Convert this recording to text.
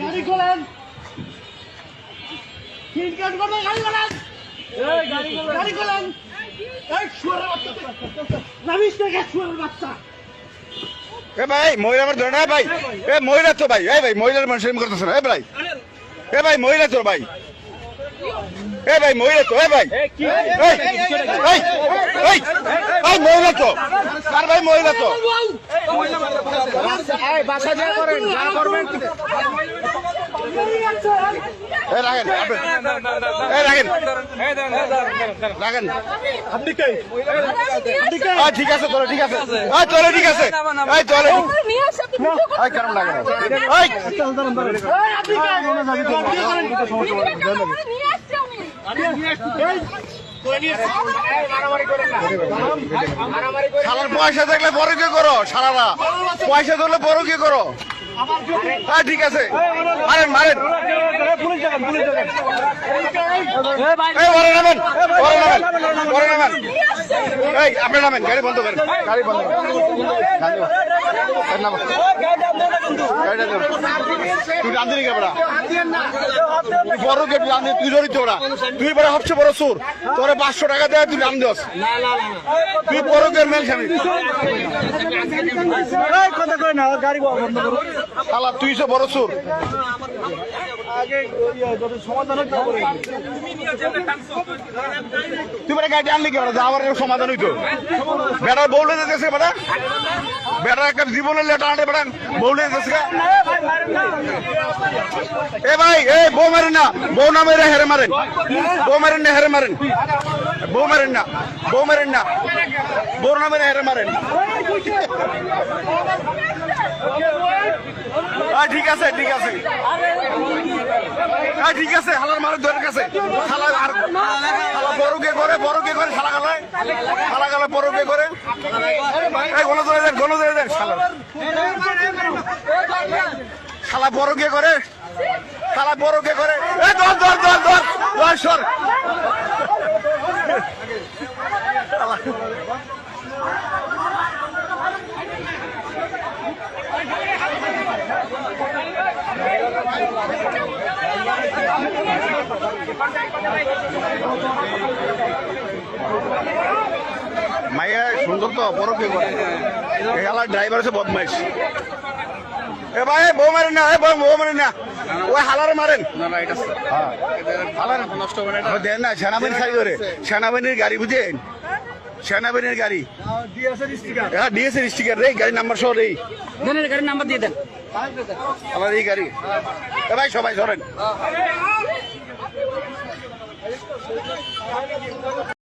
গাড়ি খোলেন সিট কাট করবে গাড়ি খোলেন গাড়ি খোলেন এই শুয়ারের বাচ্চা নামিস থেকে শুয়ারের বাচ্চা এ ভাই মহিলা আমার ধরে না ভাই এ মহিলা তো ভাই এ ভাই মহিলার মানুষ করতেছে না এ ভাই এ ভাই মহিলা তো ভাই এ ভাই মহিলা তো এ ভাই এই, মহিলা তো ভাই মহিলা তো আপনি ঠিক আছে তোরা ঠিক আছে তোরা ঠিক আছে এই কেমন লাগে আমি শালার পয়সা থাকলে বড় কি করো সারারা পয়সা ধরলে বড় কি করো? হ্যাঁ ঠিক আছে। মারেন মারেন। পরে নামেন পরে নামেন পরে নামেন। এই আপনি নামেন গাড়ি বন্ধ করেন। গাড়ি বন্ধ করেন। তুই রান্ধি নি কেবড়া বড় তুই ওরা তুই বড়। সবচেয়ে বড় চোর। তোরে পাঁচশো টাকা দেয় তুই রান্ধি তুই বড় কে মেল স্বামী কথা কই না গাড়ি বন্ধ করো। তুই সে বড় চোর। হবে তুই বেটা গাড়ি আনলি কেন যাওয়ার সমাধান হইতো? বেটার বউলে যেতেছে বেটা। বেটার একটা জীবনের লেটা আনতে বেটা বউলে যেতেছে এ ভাই, এ, বউ মারেন না। বউ না মেরে হেরে মারেন। বউ মারেন না, হেরে মারেন। বউ মারেন না, বউ মারেন না। বউ না মেরে হেরে মারেন। ঠিক আছে ঠিক আছে। ঠিক আছে, হালার মারের দরের কাছে হালা আর বড় কে করে বড় কে করে শালা গালায় শালা গালা বড় কে করে। গণ ধরে দেন গণ ধরে দেন শালা। শালা বড় কে করে, শালা বড় কে করে। এই, ধর ধর ধর ধর ধর, সর। মাইয়া সুন্দর তো বড় কে করে। হালার ড্রাইভার আছে বদমাইশ। এ ভাই বউ মারেন না এ বউ বউ মারেন না। ওই হালার মারেন। হ্যাঁ। হালার নষ্ট হবে না দেন না সেনাবাহিনী খাই করে সেনাবাহিনীর গাড়ি বুঝেন? সেনাবাহিনীর গাড়ি। হ্যাঁ ডিএসএর স্টিকার রে গাড়ি নাম্বার সহ রে। গাড়ির নাম্বার দিয়ে দেন। আমার এই গাড়ি। এ ভাই সবাই সরেন 我们这里还